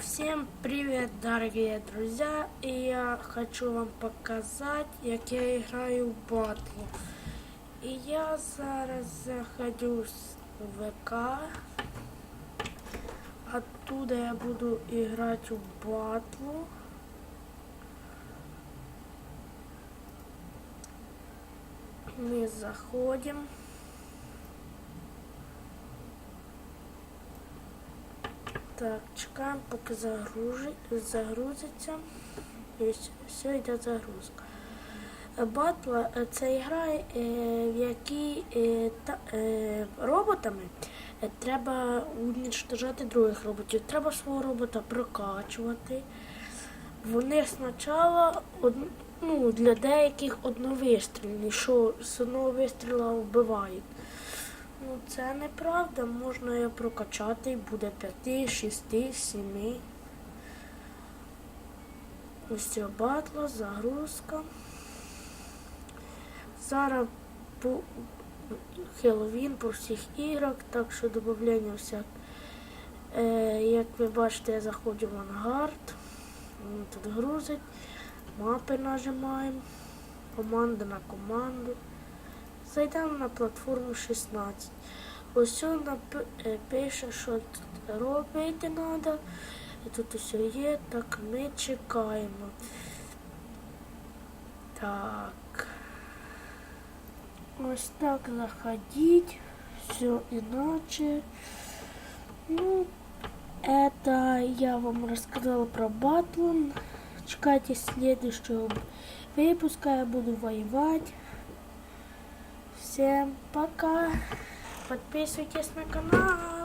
Всем привет, дорогие друзья! И я хочу вам показать, як я играю в батлу. І я зараз знаходжусь в ВК. Оттуда я буду играть в батлу. Мы заходим. Так, чекаємо, поки загружи, загрузиться. І все йде загрузка. Батла е, це гра, е, в якій е, та, роботами треба уничтожати других роботів. Треба свого робота прокачувати. Вони спочатку ну, для деяких одновистрільні, що з одного вистріла вбивають. Це неправда, можна його прокачати, буде 5, 6, 7. Ось це батло, загрузка. Зараз по Хеллоуін по всіх іграх, так що додавлення всяк. Е, як ви бачите, я заходжу в ангард. Він Тут грузить. Мапи нажимаємо. Команда на команду. Зайдемо на платформу 16. Ось он нап- е, пише, що робити треба. Тут усе є, так ми чекаємо. Так. Ось так заходить. Все иначе. Ну, это я вам рассказала про батлон. Чекайте следующего выпуска. Я буду воевать. Всем пока. Подписывайтесь на канал.